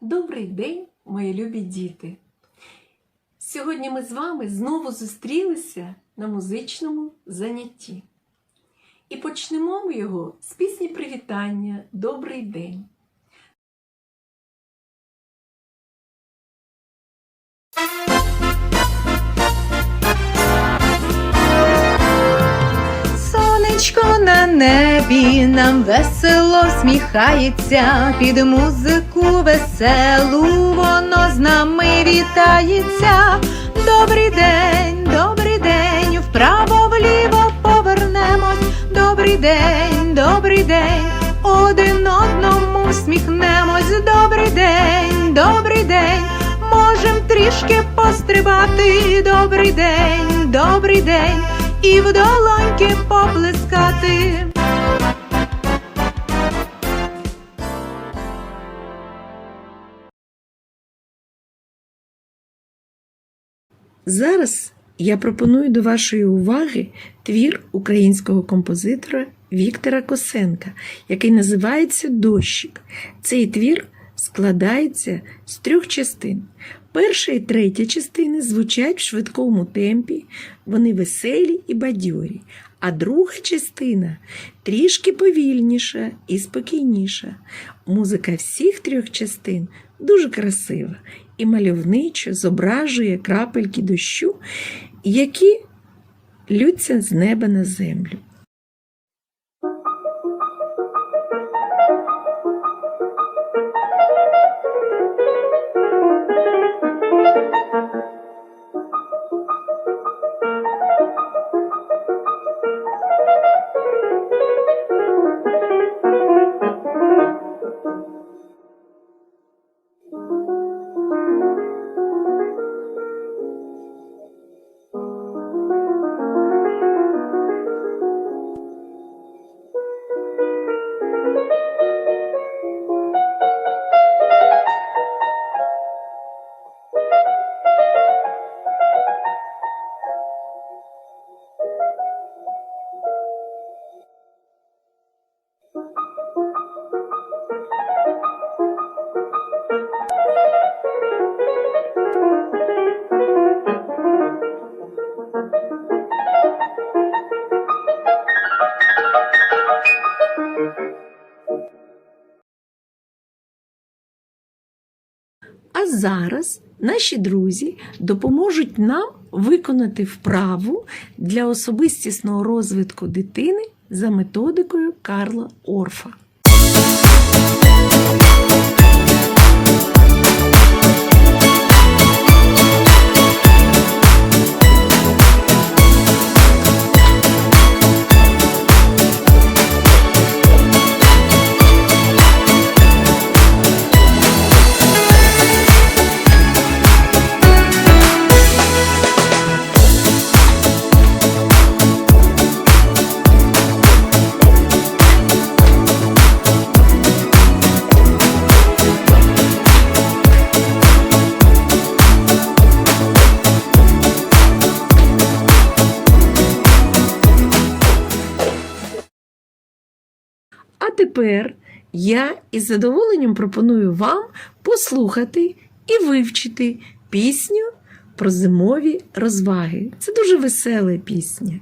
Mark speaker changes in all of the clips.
Speaker 1: Добрий день, мої любі діти! Сьогодні ми з вами знову зустрілися на музичному занятті. І почнемо ми його з пісні привітання Добрий день.
Speaker 2: Сонечко на небі нам весело всміхається, під музику веселу воно з нами вітається. Добрий день, добрий день, вправо вліво повернемось. Добрий день, добрий день, один одному всміхнемось. Добрий день, добрий день, можем трішки пострибати. Добрий день, добрий день і в долоньки поплескати.
Speaker 1: Зараз я пропоную до вашої уваги твір українського композитора Віктора Косенка, який називається Дощик. Цей твір складається з трьох частин. Перша і третя частини звучать в швидкому темпі, вони веселі і бадьорі, а друга частина трішки повільніша і спокійніша. Музика всіх трьох частин дуже красива і мальовничо зображує крапельки дощу, які лються з неба на землю. А зараз наші друзі допоможуть нам виконати вправу для особистісного розвитку дитини за методикою Карла Орфа. Тепер я із задоволенням пропоную вам послухати і вивчити пісню про зимові розваги. Це дуже весела пісня.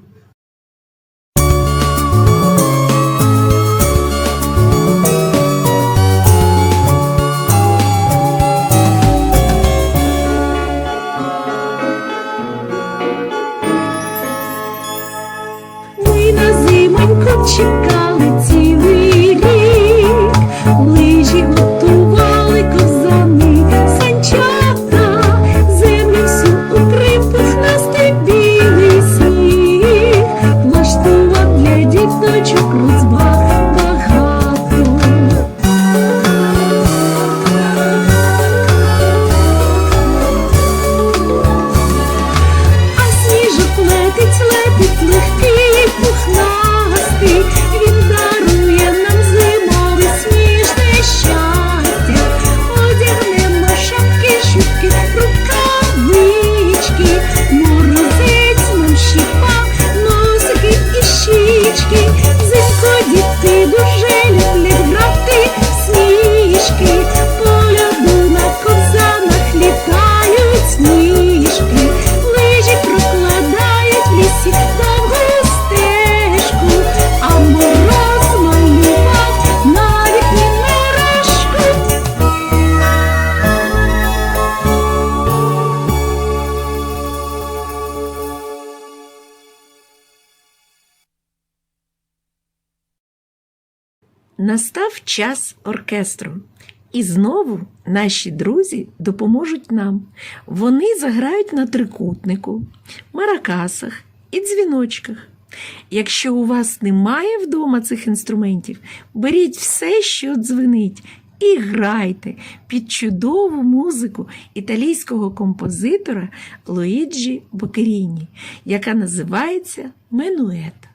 Speaker 1: Настав час оркестру. І знову наші друзі допоможуть нам. Вони заграють на трикутнику, маракасах і дзвіночках. Якщо у вас немає вдома цих інструментів, беріть все, що дзвенить, і грайте під чудову музику італійського композитора Луїджі Бокеріні, яка називається Менует.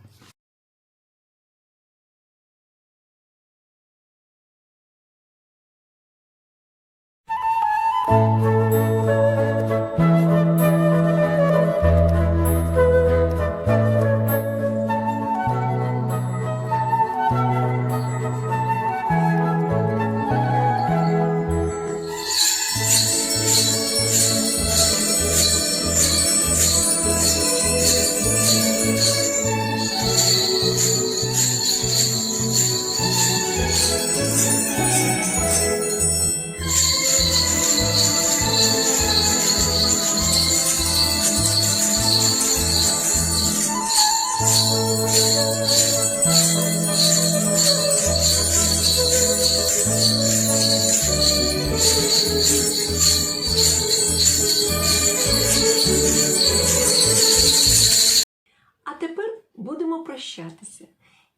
Speaker 1: Прощатися.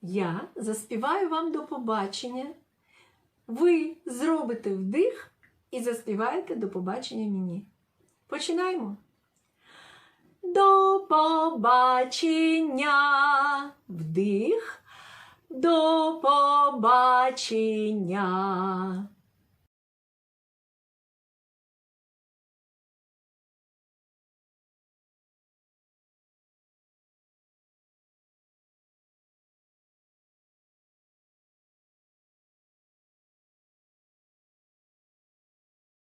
Speaker 1: Я заспіваю вам до побачення. Ви зробите вдих і заспіваєте до побачення мені. Починаємо. До побачення. Вдих. До побачення.